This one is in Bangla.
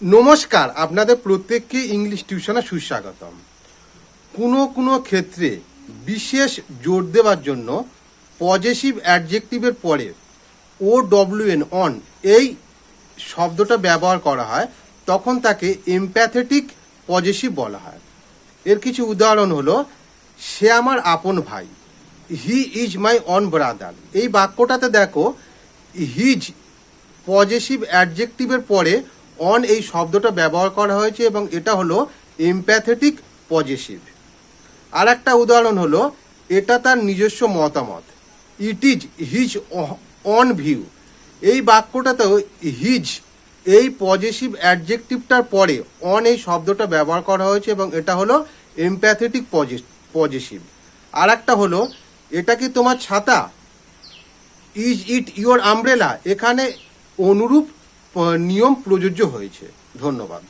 নমস্কার, আপনাদের প্রত্যেককে ইংলিশ টিউশনে সুস্বাগতম। কোনো কোনো ক্ষেত্রে বিশেষ জোর দেওয়ার জন্য পজেসিভ অ্যাডজেক্টিভের পরে ও ডব্লিউএন অন এই শব্দটা ব্যবহার করা হয়, তখন তাকে এমপ্যাথেটিক পজেসিভ বলা হয়। এর কিছু উদাহরণ হলো, সে আমার আপন ভাই he is my own brother এই বাক্যটাতে দেখো হিজ পজেসিভ অ্যাডজেক্টিভের পরে অন এই শব্দটা ব্যবহার করা হয়েছে এবং এটা হলো এমপ্যাথেটিক পজেসিভ আর একটা উদাহরণ হলো, এটা তার নিজস্ব মতামত। It is his own view এই বাক্যটাতেও হিজ এই পজেসিভ অ্যাডজেক্টিভটার পরে অন এই শব্দটা ব্যবহার করা হয়েছে এবং এটা হলো এমপ্যাথেটিক পজেসিভ আর একটা হলো, এটা কি তোমার ছাতা? ইজ ইট ইওর আমব্রেলা এখানে অনুরূপ নিয়ম প্রযোজ্য হয়েছে। ধন্যবাদ।